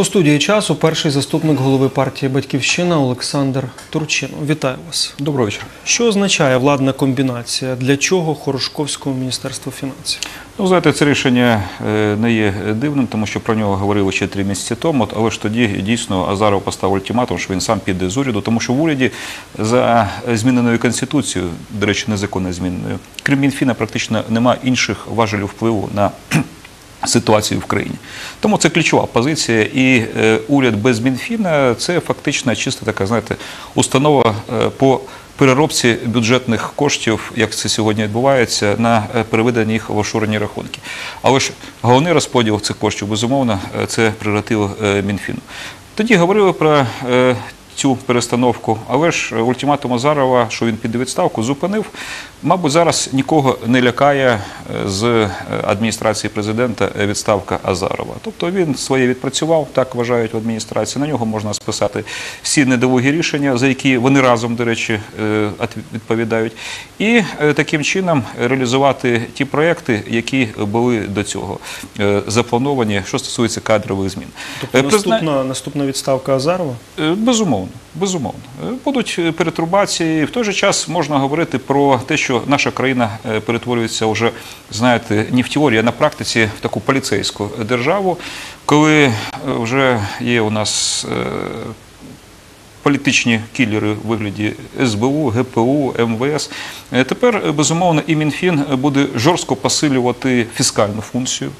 У студії часу перший заступник голови партії Батьківщина Олександр Турчинов. Вітаю вас. Доброго вечора. Що означає владна комбінація? Для чого Хорошковському міністерству фінансів? Ну, знаєте, це рішення е, не є дивним, тому що про нього говорили ще три місяці тому. Але ж тоді дійсно Азаров поставив ультиматум, що він сам піде з уряду, тому що в уряді за зміненою конституцією, до речі, незаконно зміненою, крім Мінфіна, практично немає інших важелів впливу на. Ситуацію в країні, тому це ключова позиція, і е, уряд без Мінфіна це фактично чисто така, знаєте, установа е, по переробці бюджетних коштів, як це сьогодні відбувається, на е, переведення їх в офшорні рахунки. Але ж головний розподіл цих коштів, безумовно, е, це прерогатива е, Мінфіну. Тоді говорили про е, цю перестановку, але ж ультиматум Азарова, що він піде відставку, зупинив. Мабуть, зараз нікого не лякає е, з е, адміністрації президента е, відставка Азарова. Тобто він своє відпрацював, так вважають в адміністрації. На нього можна списати всі недолугі рішення, за які вони разом, до речі, відповідають, і таким чином реалізувати ті проекти, які були до цього заплановані, що стосується кадрових змін. Тобто наступна, наступна відставка Азарова? Безумовно, безумовно. Будуть перетрубації. В той же час можна говорити про те, що наша країна е, перетворюється вже, знаєте, не в теорії, а на практиці в таку поліцейську державу, коли е, вже є у нас е, політичні кілери в вигляді СБУ, ГПУ, МВС. Е, Тепер, е, безумовно, і Мінфін буде жорстко посилювати фіскальну функцію,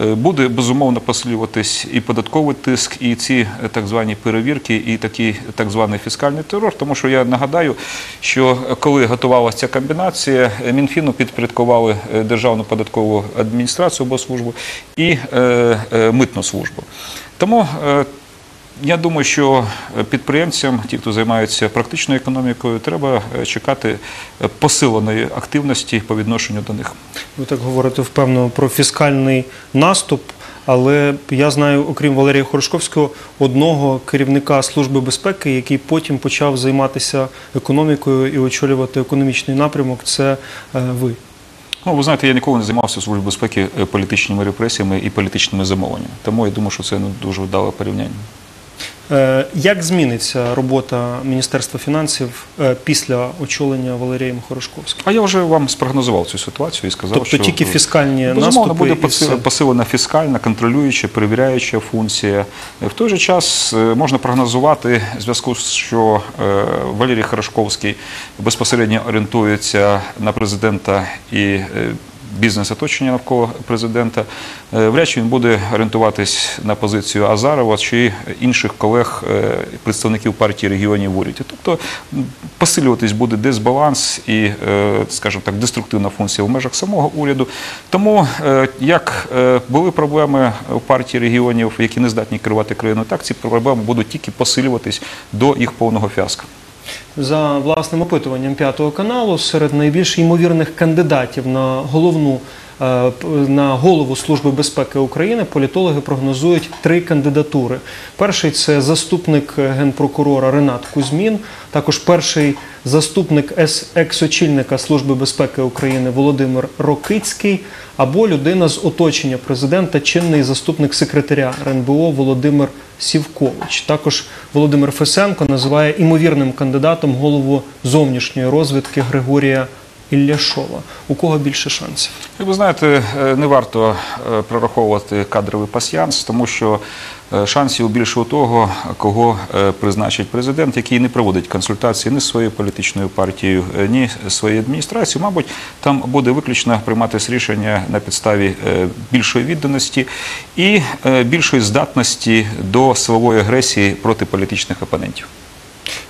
Е, буде безумовно посилюватись і податковий тиск, і ці е, так звані перевірки, і такий так званий фіскальний терор. Тому що я нагадаю, що е, коли готувалася ця комбінація, е, Мінфіну підпорядкували е, Державну податкову адміністрацію або службу і е, е, митну службу. Тому е, я думаю, що е, підприємцям, ті, хто займаються практичною економікою, треба е, чекати е, посиленої активності по відношенню до них. Ви так говорите впевнено про фіскальний наступ. Але я знаю, окрім Валерія Хорошковського, одного керівника Служби безпеки, який потім почав займатися економікою і очолювати економічний напрямок. Це ви. Ну, ви знаєте, я ніколи не займався в службі безпеки політичними репресіями і політичними замовленнями. Тому я думаю, що це не дуже вдале порівняння. Е, Як зміниться робота Міністерства фінансів е, після очолення Валерієм Хорошковським? А я вже вам спрогнозував цю ситуацію і сказав, Тобто що тільки фіскальні Безумовно, наступи буде посилена фіскальна, контролююча, перевіряюча функція. В той же час е, можна прогнозувати в зв'язку з що е, Валерій Хорошковський безпосередньо орієнтується на президента і е, бізнес-оточення навколо президента. Е, Вряд чи він буде орієнтуватись на позицію Азарова чи інших колег, е, представників партії регіонів в уряді. Тобто посилюватись буде дисбаланс і, е, скажімо так, деструктивна функція в межах самого уряду. Тому як були проблеми у партії регіонів, які не здатні керувати країною, так ці проблеми будуть тільки посилюватись до їх повного фіаско. За власним опитуванням п'ятого каналу серед найбільш ймовірних кандидатів на головну на голову Служби безпеки України політологи прогнозують три кандидатури. Перший це заступник генпрокурора Ренат Кузьмін, також перший заступник екс-очільника Служби безпеки України Володимир Рокицький, або людина з оточення президента, чинний заступник секретаря РНБО Володимир Сівкович. Також Володимир Фесенко називає імовірним кандидатом голову зовнішньої розвідки Григорія Ілляшова. У кого більше шансів? Ви знаєте, е, не варто е, прораховувати кадровий пасьянс, тому що е, шансів більше у того, кого призначить президент, який не проводить консультації ні з своєю політичною партією, ні з своєю адміністрацією. Мабуть, там буде виключно прийматися рішення на підставі більшої відданості і більшої здатності до силової агресії проти політичних опонентів.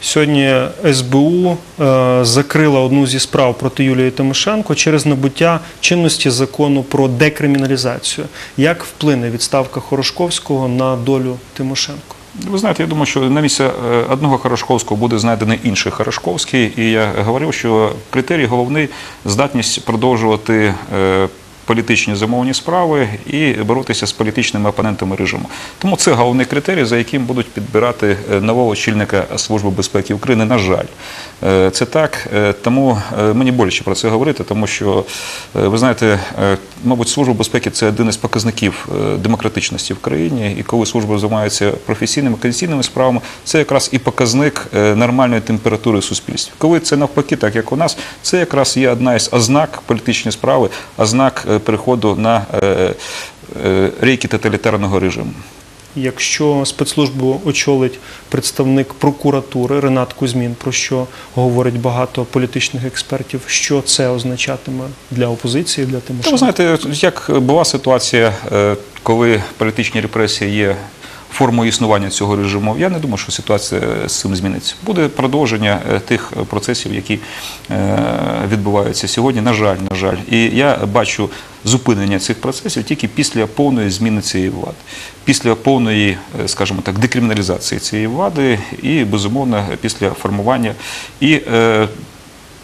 Сьогодні СБУ е, закрила одну зі справ проти Юлії Тимошенко через набуття чинності закону про декриміналізацію. Як вплине відставка Хорошковського на долю Тимошенко? Ви знаєте, я думаю, що на місце е, одного Хорошковського буде знайдений інший Хорошковський. І я говорив, що критерій головний здатність продовжувати е, політичні замовні справи і боротися з політичними опонентами режиму. Тому це головний критерій, за яким будуть підбирати е, нового очільника Служби безпеки України. На жаль, Е, це так. Е, Тому мені боляче про це говорити, тому що ви знаєте, мабуть, служба безпеки це один із показників демократичності в країні. І коли служба займається професійними конституційними справами, це якраз і показник нормальної температури в. Коли це навпаки, так як у нас, це якраз є одна із ознак політичної справи, ознак переходу на е, е, рейки тоталітарного режиму. Якщо спецслужбу очолить представник прокуратури Ренат Кузьмін, про що говорить багато політичних експертів, що це означатиме для опозиції, для Та ви знаєте, як була ситуація, е, коли політичні репресії є формою існування цього режиму, я не думаю, що ситуація з цим зміниться. Буде продовження е, тих процесів, які е, відбуваються сьогодні. На жаль, на жаль, і я бачу зупинення цих процесів тільки після повної зміни цієї влади, після повної, е, скажімо так, декриміналізації цієї влади, і безумовно після формування і. е,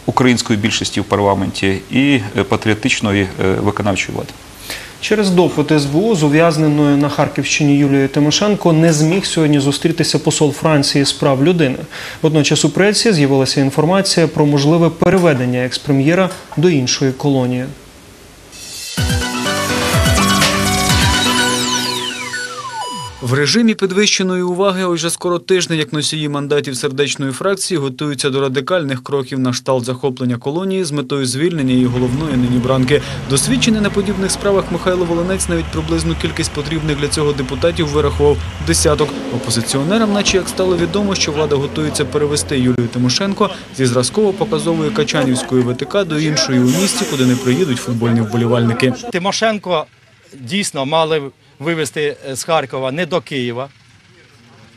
Української більшості в парламенті і е, патріотичної е, виконавчої влади. Через допит СБУ з ув'язненою на Харківщині Юлією Тимошенко не зміг сьогодні зустрітися посол Франції з прав людини. Водночас у пресі з'явилася інформація про можливе переведення експрем'єра до іншої колонії. В режимі підвищеної уваги уже скоро тиждень, як носії мандатів сердечної фракції готуються до радикальних кроків на шталт захоплення колонії з метою звільнення її головної нині бранки. Досвідчений на подібних справах Михайло Волинець навіть приблизну кількість потрібних для цього депутатів вирахував десяток. Опозиціонерам, наче як стало відомо, що влада готується перевести Юлію Тимошенко зі зразково-показової Качанівської ВТК до іншої у місті, куди не приїдуть футбольні вболівальники. Тимошенко дійсно мали вивезти з Харкова не до Києва,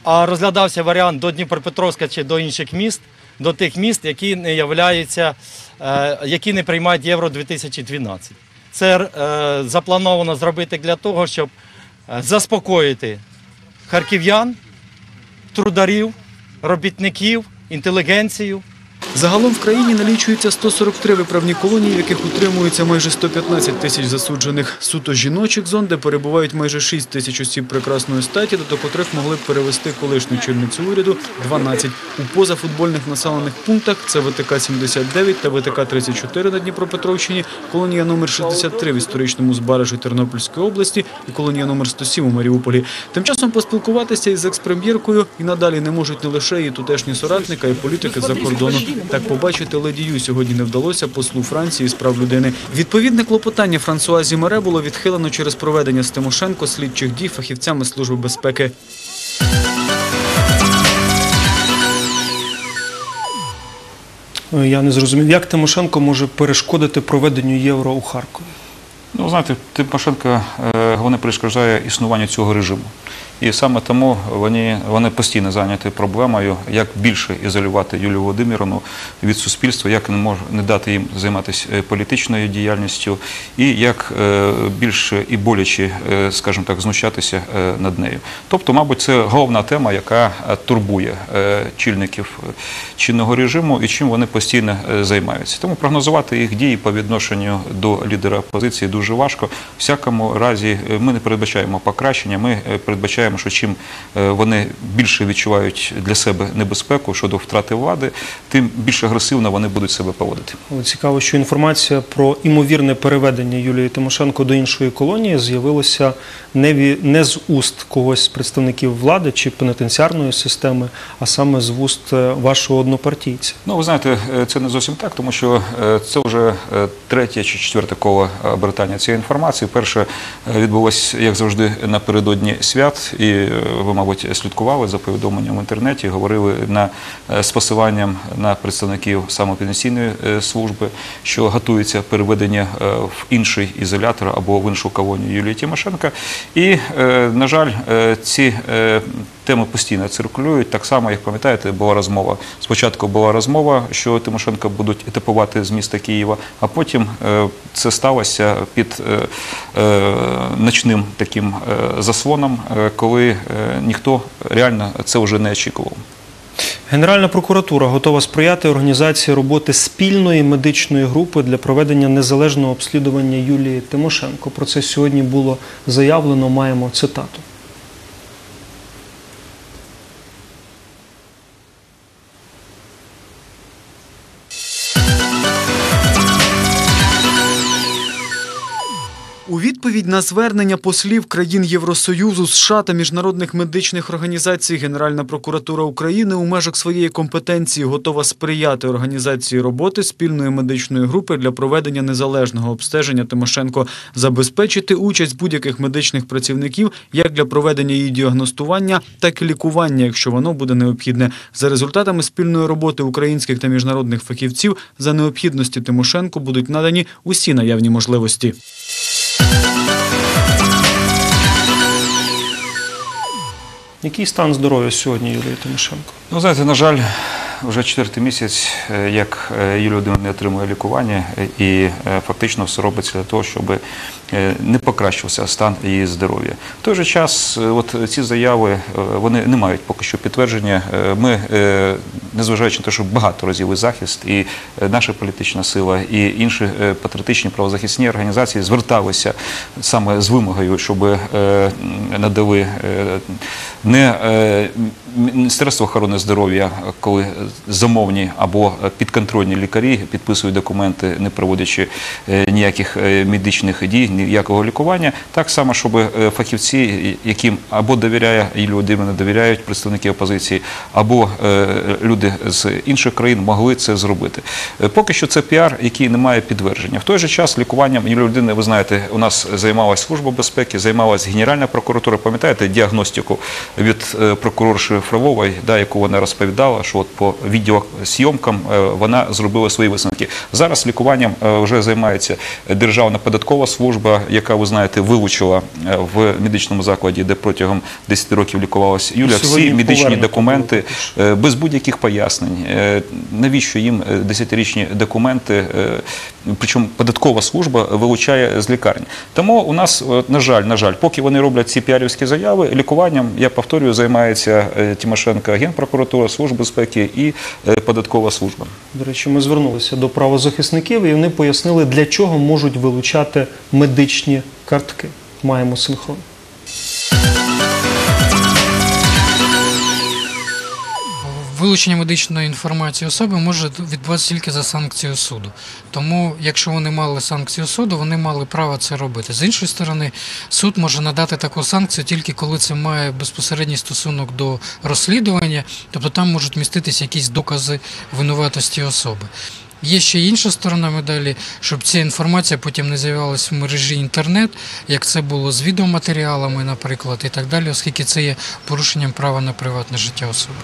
а розглядався варіант до Дніпропетровська чи до інших міст, до тих міст, які не являються, е, які не приймають Євро 2012. Це е, заплановано зробити для того, щоб е, заспокоїти харків'ян, трударів, робітників, інтелігенцію. Загалом в країні налічується 143 виправні колонії, в яких утримується майже 115 тисяч засуджених. Суто жіночих зон, де перебувають майже 6 тисяч осіб прекрасної статі, до котрих могли б перевести колишню чільницю уряду 12. У позафутбольних населених пунктах це ВТК-79 та ВТК-34 на Дніпропетровщині, колонія номер 63 в історичному Збаражі Тернопільської області і колонія номер 107 у Маріуполі. Тим часом поспілкуватися із експрем'єркою і надалі не можуть не лише її тутешні соратника і політики за кордону. Так побачити ледію сьогодні не вдалося послу Франції з прав людини. Відповідне клопотання Франсуазі Мере було відхилено через проведення з Тимошенко слідчих дій фахівцями Служби безпеки. Я не зрозумів, як Тимошенко може перешкодити проведенню євро у Харкові. Ну, знаєте, Тимошенко е, вони перешкоджає існуванню цього режиму. І саме тому вони, вони постійно зайняті проблемою, як більше ізолювати Юлію Володимировну від суспільства, як не мож, не дати їм займатися е, політичною діяльністю, і як е, більше і боляче, е, скажімо так, знущатися над нею. Тобто, мабуть, це головна тема, яка турбує чільників чинного режиму і чим вони постійно займаються. Тому прогнозувати їх дії по відношенню до лідера опозиції дуже важко. В всякому разі, е, ми не передбачаємо покращення. Ми е, передбачаємо, що чим е, вони більше відчувають для себе небезпеку щодо втрати влади, тим більш агресивно вони будуть себе поводити. Цікаво, що інформація про імовірне переведення Юлії Тимошенко до іншої колонії з'явилася не, не з уст когось з представників влади чи пенітенціарної системи, а саме з вуст вашого однопартійця. Ну, ви знаєте, це не зовсім так, тому що це вже третє чи четверте коло е, обертання цієї інформації. Перше е, відбулось, як завжди, напередодні свят, і е, ви, мабуть, слідкували за повідомленням в інтернеті, говорили на е, з посиланням на представників самопенсійної е, служби, що готується переведення е, в інший ізолятор або в іншу колонію Юлії Тимошенка. І, е, на жаль, е, ці е, теми постійно циркулюють. Так само, як пам'ятаєте, була розмова. Спочатку була розмова, що Тимошенка будуть етапувати з міста Києва, а потім е, це сталося під е, е, ночним таким заслоном, коли ніхто реально це вже не очікував. Генеральна прокуратура готова сприяти організації роботи спільної медичної групи для проведення незалежного обслідування Юлії Тимошенко. Про це сьогодні було заявлено. Маємо цитату. Відповідь на звернення послів країн Євросоюзу, США та міжнародних медичних організацій Генеральна прокуратура України у межах своєї компетенції готова сприяти організації роботи спільної медичної групи для проведення незалежного обстеження Тимошенко, забезпечити участь будь-яких медичних працівників як для проведення її діагностування, так і лікування, якщо воно буде необхідне. За результатами спільної роботи українських та міжнародних фахівців за необхідності Тимошенко будуть надані усі наявні можливості. Який стан здоров'я сьогодні Юлії Тимошенко? Ну, знаєте, на жаль, вже четвертий місяць, е, як е, Юлія Володимирівна не отримує лікування, е, і фактично все робиться для того, щоб не покращився стан її здоров'я. В той же час, е, от ці заяви, е, вони не мають поки що підтвердження. Е, Ми, е, незважаючи на те, що багаторазовий захист, і е, наша політична сила, і інші е, патріотичні правозахисні організації зверталися саме з вимогою, щоб е, надали е, не е, Міністерство охорони здоров'я, коли замовні або підконтрольні лікарі підписують документи, не проводячи е, ніяких е, медичних дій, ніякого лікування, так само, щоб е, фахівці, яким або довіряє Юлія Володимирівна, довіряють представники опозиції, або е, люди з інших країн могли це зробити. Е, Поки що це піар, який не має підтвердження. В той же час лікуванням Юлія Володимирівна, ви знаєте, у нас займалася служба безпеки, займалася Генеральна прокуратура. Пам'ятаєте діагностику від прокурорши да, яку вона розповідала, що от по відеозйомкам е, вона зробила свої висновки. Зараз лікуванням вже займається Державна податкова служба, яка ви знаєте вилучила е, в медичному закладі, де протягом 10 років лікувалася Юля. Всі медичні документи е, без будь-яких пояснень. Е, Навіщо їм е, десятирічні документи? Причому податкова служба вилучає з лікарні. Тому у нас, на жаль, на жаль, поки вони роблять ці піарівські заяви, лікуванням, я повторюю, займається Тимошенко, Генпрокуратура, Служба безпеки і податкова служба. До речі, ми звернулися до правозахисників, і вони пояснили, для чого можуть вилучати медичні картки. Маємо синхрон. Вилучення медичної інформації особи може відбуватися тільки за санкцією суду. Тому, якщо вони мали санкцію суду, вони мали право це робити. З іншої сторони, суд може надати таку санкцію тільки коли це має безпосередній стосунок до розслідування, тобто там можуть міститися якісь докази винуватості особи. Є ще інша сторона медалі, щоб ця інформація потім не з'явилася в мережі інтернет, як це було з відеоматеріалами, наприклад, і так далі, оскільки це є порушенням права на приватне життя особи.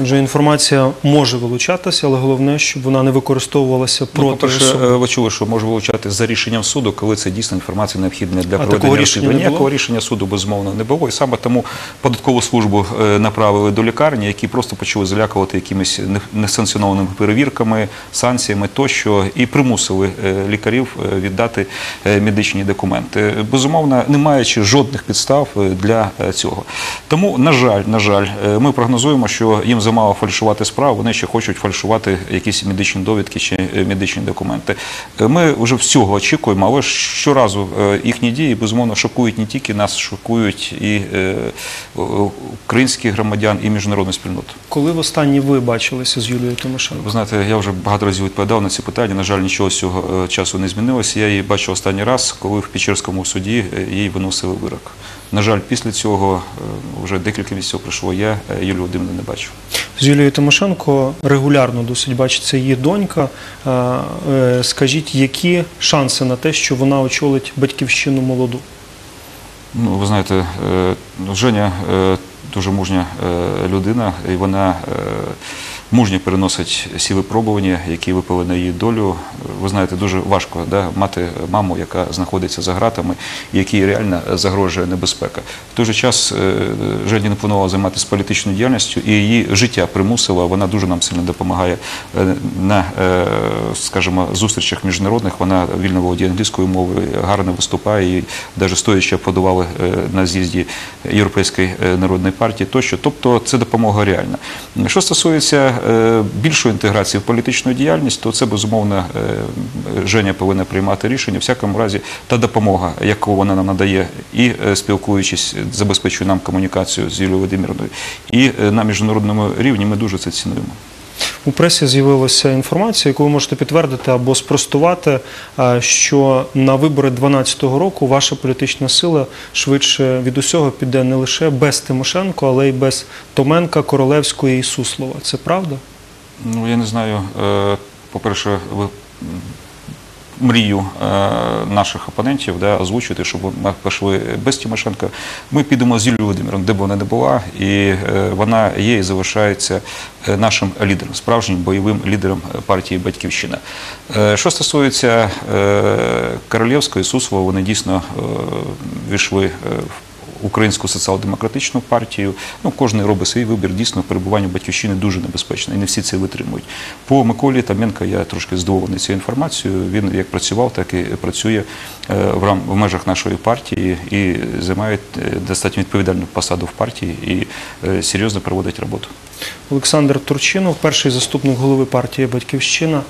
Отже, інформація може вилучатися, але головне, щоб вона не використовувалася Ну, проти по-перше, особи. е, ви чули, що може вилучати за рішенням суду, коли це дійсно інформація необхідна для А проведення рішення розслідування. Ніякого рішення суду безумовно не було. І саме тому податкову службу е, направили до лікарні, які просто почали залякувати якимись несанкціонованими перевірками, санкціями тощо, і примусили е, лікарів віддати медичні документи. Безумовно, не маючи жодних підстав для цього. Тому, на жаль, на жаль, ми прогнозуємо, що їм замало фальшувати справу, вони ще хочуть фальшувати якісь медичні довідки чи е, медичні документи. Е, Ми вже всього очікуємо, але щоразу е, їхні дії безумовно шокують не тільки нас, шокують і українських громадян, і міжнародну спільноту. Коли в востаннє ви бачилися з Юлією Тимошенко? Ви знаєте, я вже багато разів відповідав на ці питання. На жаль, нічого з цього часу не змінилося. Я її бачив останній раз, коли в Печерському суді їй виносили вирок. На жаль, після цього е, вже декілька місяців пройшло. Я е, Юлію Володимирівну не бачив. З Юлією Тимошенко регулярно досить бачиться її донька. Е, Скажіть, які шанси на те, що вона очолить батьківщину молоду? Ну, ви знаєте, Женя дуже мужня людина, і вона мужньо переносить всі випробування, які випали на її долю. Ви знаєте, дуже важко да, мати маму, яка знаходиться за ґратами, і якій реально загрожує небезпека. В той же час е, Жені не планувала займатися політичною діяльністю, і її життя примусило, вона дуже нам сильно допомагає е, на, е, скажімо, зустрічах міжнародних. Вона вільно володіє англійською мовою, гарно виступає і навіть стоячи подавали на з'їзді Європейської народної партії тощо. Тобто це допомога реальна. Що стосується більшої інтеграції в політичну діяльність, то це безумовно е, Женя повинна приймати рішення. В всякому разі, та допомога, яку вона нам надає, і е, спілкуючись, забезпечує нам комунікацію з Юлією Володимирівною, і е, на міжнародному рівні ми дуже це цінуємо. У пресі з'явилася інформація, яку ви можете підтвердити або спростувати, е, що на вибори 2012 року ваша політична сила швидше від усього піде не лише без Тимошенко, але й без Томенка, Королевської і Суслова. Це правда? Ну, я не знаю. е, По-перше, ви м, мрію е, наших опонентів да, озвучити, щоб ми пішли без Тимошенко. Ми підемо з Юлією Володимиром, де б вона не була, і е, вона є і залишається е, нашим лідером, справжнім бойовим лідером партії Батьківщина. Що стосується Королівської Суслова, вони дійсно війшли в Українську соціал-демократичну партію. Ну, кожен робить свій вибір. Дійсно, перебування батьківщини дуже небезпечне, і не всі це витримують. По Миколі Таменка я трошки здивований цією інформацією. Він як працював, так і працює е, в рам в межах нашої партії і займає е, достатньо відповідальну посаду в партії і е, серйозно проводить роботу. Олександр Турчинов, перший заступник голови партії Батьківщина.